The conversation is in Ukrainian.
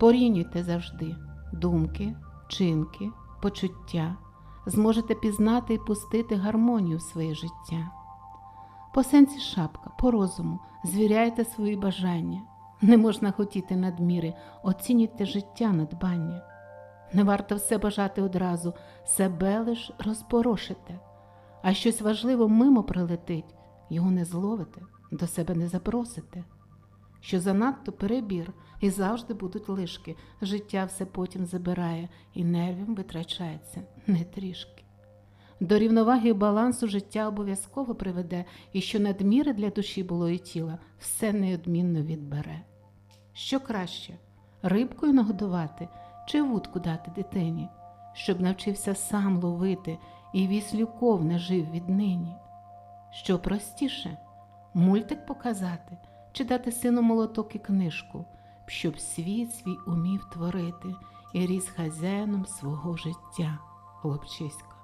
Порівнюйте завжди думки, чинки, почуття, зможете пізнати і пустити гармонію в своє життя. По сенсі шапка, по розуму, звіряйте свої бажання. Не можна хотіти надміри, оцінюйте життя надбання. Не варто все бажати одразу, себе лиш розпорошите, а щось важливо мимо прилетить, його не зловите, до себе не запросите. Що занадто перебір, і завжди будуть лишки, життя все потім забирає, і нервів витрачається не трішки. До рівноваги і балансу життя обов'язково приведе, і що надміри для душі було і тіла, все неодмінно відбере. Що краще рибкою нагодувати чи вудку дати дитині, щоб навчився сам ловити і віслюков не жив віднині? Що простіше мультик показати чи дати сину молоток і книжку, щоб світ свій умів творити і ріс хазяїном свого життя, хлопчисько.